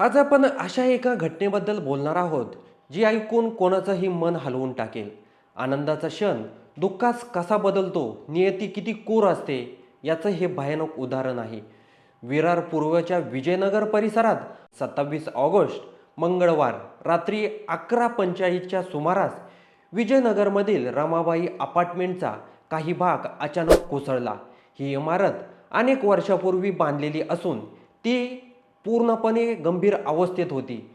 आज आपण अशा एका घटनेबद्दल बोलणार आहोत जी ऐकून कोणाचंही मन हलवून टाकेल. आनंदाचा क्षण दुःखास कसा बदलतो नियती किती कोर असते याचं हे भयानक उदाहरण आहे. विरार पूर्वच्या विजयनगर परिसरात सत्तावीस ऑगस्ट मंगळवार रात्री अकरा पंचाळीसच्या सुमारास विजयनगरमधील रमाबाई अपार्टमेंटचा काही भाग अचानक कोसळला. ही इमारत अनेक वर्षापूर्वी बांधलेली असून ती पूर्णपणे गंभीर अवस्थेत होती.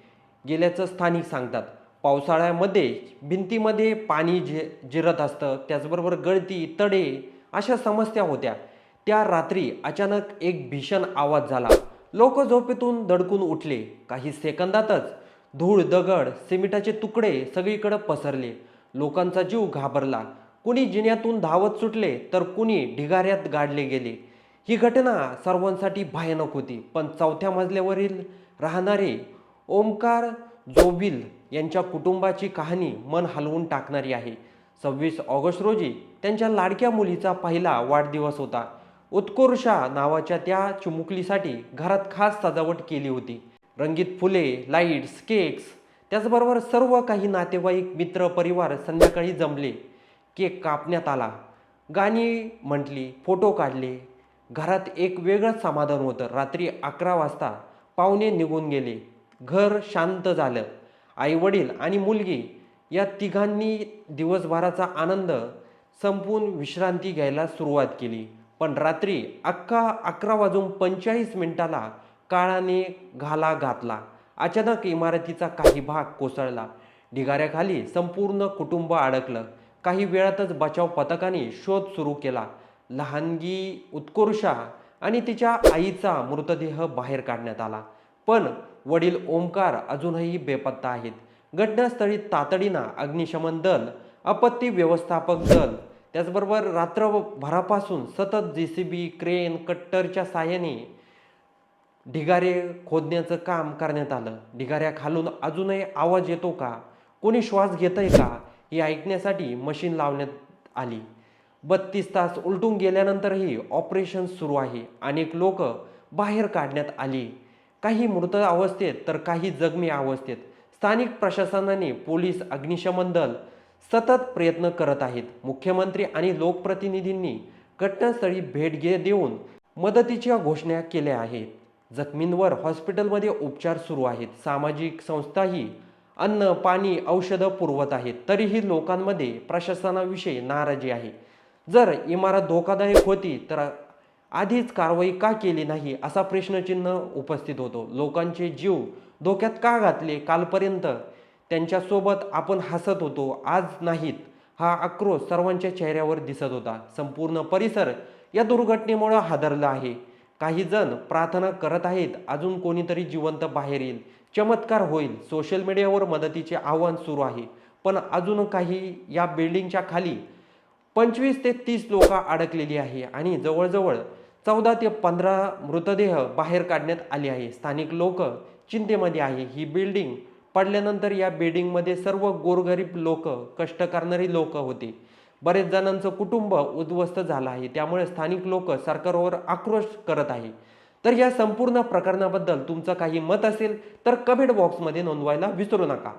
गेल्याचं स्थानिक सांगतात. पावसाळ्यामध्ये भिंतीमध्ये पाणी झि जिरत असतं. त्याचबरोबर गळती तडे अशा समस्या होत्या. त्या रात्री अचानक एक भीषण आवाज झाला. लोक झोपेतून दडकून उठले. काही सेकंदातच धूळ दगड सिमेंटाचे तुकडे सगळीकडे पसरले. लोकांचा जीव घाबरला. कुणी जिन्यातून धावत सुटले तर कुणी ढिगाऱ्यात गाडले गेले. ही घटना सर्वांसाठी भयानक होती. पण चौथ्या मजल्यावरील राहणारे ओमकार जोबिल यांच्या कुटुंबाची कहाणी मन हलवून टाकणारी आहे. सव्वीस ऑगस्ट रोजी त्यांच्या लाडक्या मुलीचा पहिला वाढदिवस होता. उत्कोर्षा नावाच्या त्या चिमुकलीसाठी घरात खास सजावट केली होती. रंगीत फुले लाईट्स केक्स त्याचबरोबर सर्व काही नातेवाईक मित्र परिवार संध्याकाळी जमले. केक कापण्यात आला. गाणी म्हटली फोटो काढले. घरात एक वेगळंच समाधान होतं. रात्री अकरा वाजता पाहुणे निघून गेले. घर शांत झालं. आई वडील आणि मुलगी या तिघांनी दिवसभराचा आनंद संपून विश्रांती घ्यायला सुरुवात केली. पण रात्री अख्खा अकरा वाजून पंचेचाळीस मिनिटाला काळाने घाला घातला. अचानक इमारतीचा काही भाग कोसळला. ढिगाऱ्याखाली संपूर्ण कुटुंब अडकलं. काही वेळातच बचाव पथकाने शोध सुरू केला. लहानगी उत्कृषा आणि तिच्या आईचा मृतदेह बाहेर काढण्यात आला. पण वडील ओमकार अजूनही बेपत्ता आहेत. घटनास्थळी तातडीनं अग्निशमन दल आपत्ती व्यवस्थापक दल त्याचबरोबर रात्रभरापासून सतत जे सी बी क्रेन कट्टरच्या साहाय्याने ढिगारे खोदण्याचं काम करण्यात आलं. ढिगाऱ्याखालून अजूनही आवाज येतो का? कोणी श्वास घेतंय का? हे ऐकण्यासाठी मशीन लावण्यात आली. बत्तीस तास उलटून गेल्यानंतरही ऑपरेशन सुरू आहे. अनेक लोक बाहेर काढण्यात आली. काही मृत अवस्थेत तर काही जखमी अवस्थेत. स्थानिक प्रशासनाने पोलीस अग्निशमन दल सतत प्रयत्न करत आहेत. मुख्यमंत्री आणि लोकप्रतिनिधींनी घटनास्थळी भेट घे देऊन मदतीच्या घोषणा केल्या आहेत. जखमींवर हॉस्पिटलमध्ये उपचार सुरू आहेत. सामाजिक संस्थाही अन्न पाणी औषधं पुरवत आहेत. तरीही लोकांमध्ये प्रशासनाविषयी नाराजी आहे. जर इमारत धोकादायक होती तर आधीच कारवाई का केली नाही असा प्रश्नचिन्ह उपस्थित होतो. लोकांचे जीव धोक्यात का घातले? कालपर्यंत त्यांच्यासोबत आपण हसत होतो आज नाहीत. हा आक्रोश सर्वांच्या चेहऱ्यावर दिसत होता. संपूर्ण परिसर या दुर्घटनेमुळे हादरला आहे. काही जण प्रार्थना करत आहेत अजून कोणीतरी जिवंत बाहेर येईल. चमत्कार होईल. सोशल मीडियावर मदतीचे आव्हान सुरू आहे. पण अजून काही या बिल्डिंगच्या खाली पंचवीस ते तीस लोक अडकलेली आहे आणि जवळजवळ चौदा ते पंधरा मृतदेह बाहेर काढण्यात आले आहे. स्थानिक लोक चिंतेमध्ये आहे. ही बिल्डिंग पडल्यानंतर या बिल्डिंगमध्ये सर्व गोरगरीब लोक कष्ट करणारी लोक होते. बरेच जणांचं कुटुंब उद्ध्वस्त झालं आहे. त्यामुळे स्थानिक लोक सरकारवर आक्रोश करत आहे. तर या संपूर्ण प्रकरणाबद्दल तुमचं काही मत असेल तर कमेंट बॉक्समध्ये नोंदवायला विसरू नका.